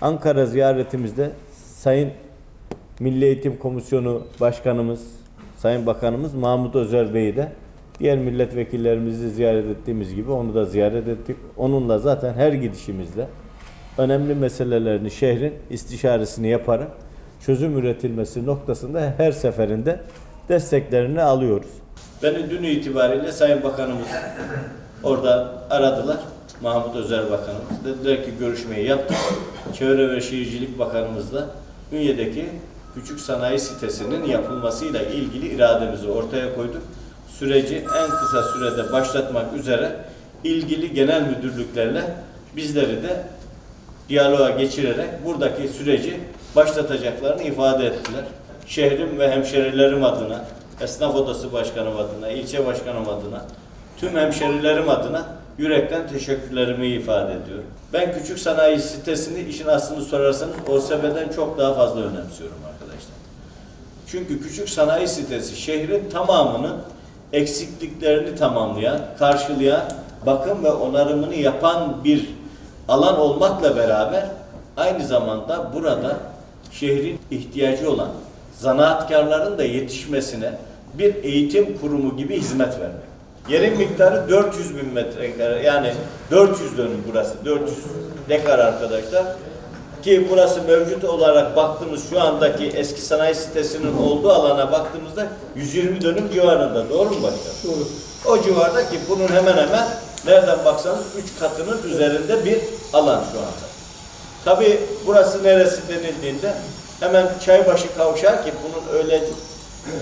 Ankara ziyaretimizde Sayın Milli Eğitim Komisyonu Başkanımız, Sayın Bakanımız Mahmut Özer Bey'i de diğer milletvekillerimizi ziyaret ettiğimiz gibi onu da ziyaret ettik. Onunla zaten her gidişimizde önemli meselelerini şehrin istişaresini yaparak çözüm üretilmesi noktasında her seferinde desteklerini alıyoruz. Beni dün itibariyle Sayın Bakanımız orada aradılar. Mahmut Özer Bakanımız. Dediler ki görüşmeyi yaptık. Çevre ve Şehircilik Bakanımızla Ünye'deki küçük sanayi sitesinin yapılmasıyla ilgili irademizi ortaya koyduk. Süreci en kısa sürede başlatmak üzere ilgili genel müdürlüklerle bizleri de diyaloğa geçirerek buradaki süreci başlatacaklarını ifade ettiler. Şehrim ve hemşerilerim adına, esnaf odası başkanım adına, ilçe başkanım adına, tüm hemşerilerim adına yürekten teşekkürlerimi ifade ediyorum. Ben küçük sanayi sitesini işin aslını sorarsanız OSB'den çok daha fazla önemsiyorum arkadaşlar. Çünkü küçük sanayi sitesi şehrin tamamının eksikliklerini tamamlayan, karşılayan, bakım ve onarımını yapan bir alan olmakla beraber aynı zamanda burada şehrin ihtiyacı olan zanaatkarların da yetişmesine bir eğitim kurumu gibi hizmet vermek. Yerin miktarı 400 bin metrekare yani 400 dönüm burası 400 dekar arkadaşlar. Ki burası mevcut olarak baktığımız şu andaki eski sanayi sitesinin olduğu alana baktığımızda 120 dönüm civarında. Doğru mu başkanım? Doğru. O civarda ki bunun hemen hemen nereden baksanız 3 katının üzerinde bir alan şu anda. Tabi burası neresi denildiğinde hemen Çaybaşı kavşağı ki bunun öyle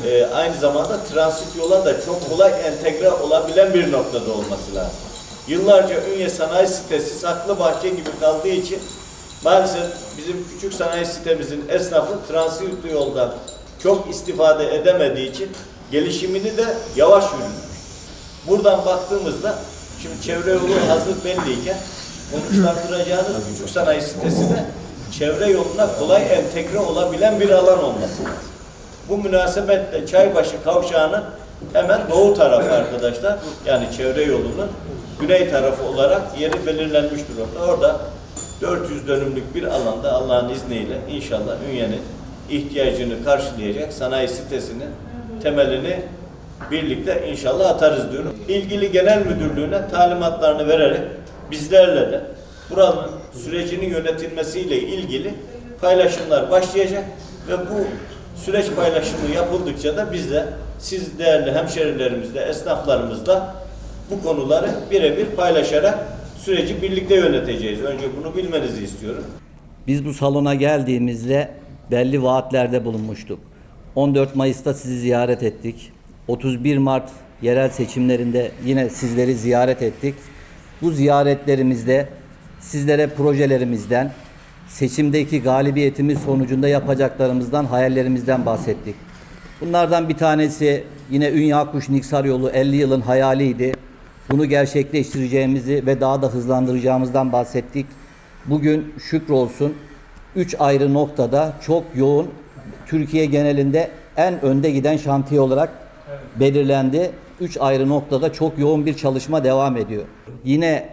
e, aynı zamanda transit yola da çok kolay entegre olabilen bir noktada olması lazım. Yıllarca Ünye Sanayi Sitesi saklı bahçe gibi kaldığı için maalesef bizim küçük sanayi sitemizin esnafı transit yoldan çok istifade edemediği için gelişimini de yavaş yürütmüş. Buradan baktığımızda şimdi çevre yolu hazır belliyken konuşlandıracağınız küçük sanayi sitesine çevre yoluna kolay entegre olabilen bir alan olması lazım. Bu münasebetle Çaybaşı kavşağının hemen doğu tarafı arkadaşlar. Yani çevre yolunun güney tarafı olarak yeri belirlenmiş durumda. Orada 400 dönümlük bir alanda Allah'ın izniyle inşallah Ünye'nin ihtiyacını karşılayacak sanayi sitesinin temelini birlikte inşallah atarız diyorum. İlgili genel müdürlüğüne talimatlarını vererek bizlerle de buranın sürecinin yönetilmesiyle ilgili paylaşımlar başlayacak ve bu süreç paylaşımı yapıldıkça da biz de siz değerli hemşerilerimizle, esnaflarımızla bu konuları birebir paylaşarak süreci birlikte yöneteceğiz. Önce bunu bilmenizi istiyorum. Biz bu salona geldiğimizde belli vaatlerde bulunmuştuk. 14 Mayıs'ta sizi ziyaret ettik. 31 Mart yerel seçimlerinde yine sizleri ziyaret ettik. Bu ziyaretlerimizde sizlere projelerimizden, seçimdeki galibiyetimiz sonucunda yapacaklarımızdan, hayallerimizden bahsettik. Bunlardan bir tanesi yine Ünye Akkuş Niksar yolu 50 yılın hayaliydi. Bunu gerçekleştireceğimizi ve daha da hızlandıracağımızdan bahsettik. Bugün şükrolsun 3 ayrı noktada çok yoğun Türkiye genelinde en önde giden şantiye olarak belirlendi. 3 ayrı noktada çok yoğun bir çalışma devam ediyor. Yine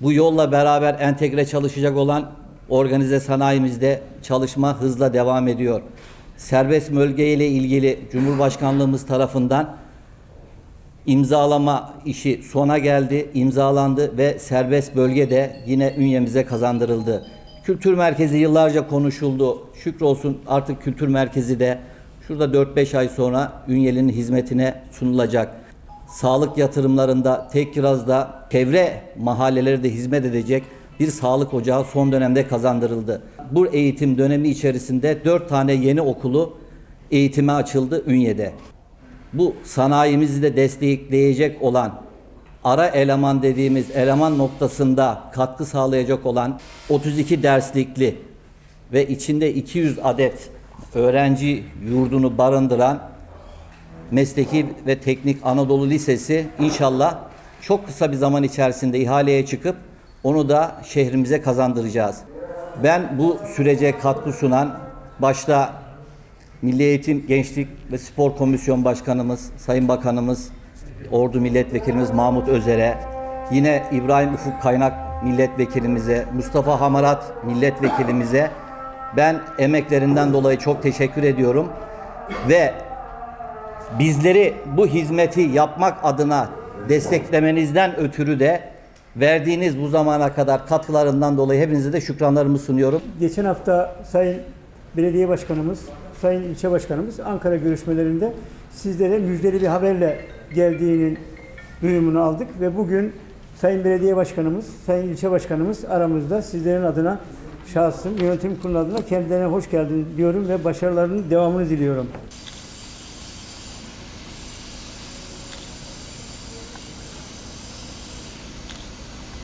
bu yolla beraber entegre çalışacak olan organize sanayimizde çalışma hızla devam ediyor. Serbest bölge ile ilgili Cumhurbaşkanlığımız tarafından imzalama işi sona geldi, imzalandı ve serbest bölge de yine ünyemize kazandırıldı. Kültür merkezi yıllarca konuşuldu. Şükrolsun artık kültür merkezi de şurada 4-5 ay sonra Ünyeli'nin hizmetine sunulacak. Sağlık yatırımlarında Tekkiraz'da çevre mahalleleri de hizmet edecek bir sağlık ocağı son dönemde kazandırıldı. Bu eğitim dönemi içerisinde 4 tane yeni okulu eğitime açıldı Ünye'de bu sanayimizi de destekleyecek olan ara eleman dediğimiz eleman noktasında katkı sağlayacak olan 32 derslikli ve içinde 200 adet öğrenci yurdunu barındıran Mesleki ve Teknik Anadolu Lisesi inşallah çok kısa bir zaman içerisinde ihaleye çıkıp onu da şehrimize kazandıracağız. Ben bu sürece katkı sunan başta Milli Eğitim, Gençlik ve Spor Komisyon Başkanımız, Sayın Bakanımız, Ordu Milletvekilimiz Mahmut Özer'e, yine İbrahim Ufuk Kaynak milletvekilimize, Mustafa Hamarat milletvekilimize ben emeklerinden dolayı çok teşekkür ediyorum ve bizleri bu hizmeti yapmak adına desteklemenizden ötürü de verdiğiniz bu zamana kadar katkılarından dolayı hepinize de şükranlarımı sunuyorum. Geçen hafta Sayın Belediye Başkanımız, Sayın İlçe Başkanımız Ankara görüşmelerinde sizlere müjdeli bir haberle geldiğinin duyumunu aldık ve bugün Sayın Belediye Başkanımız, Sayın İlçe Başkanımız aramızda sizlerin adına şahsım, yönetim kurulu adına kendilerine hoş geldin diyorum ve başarılarının devamını diliyorum.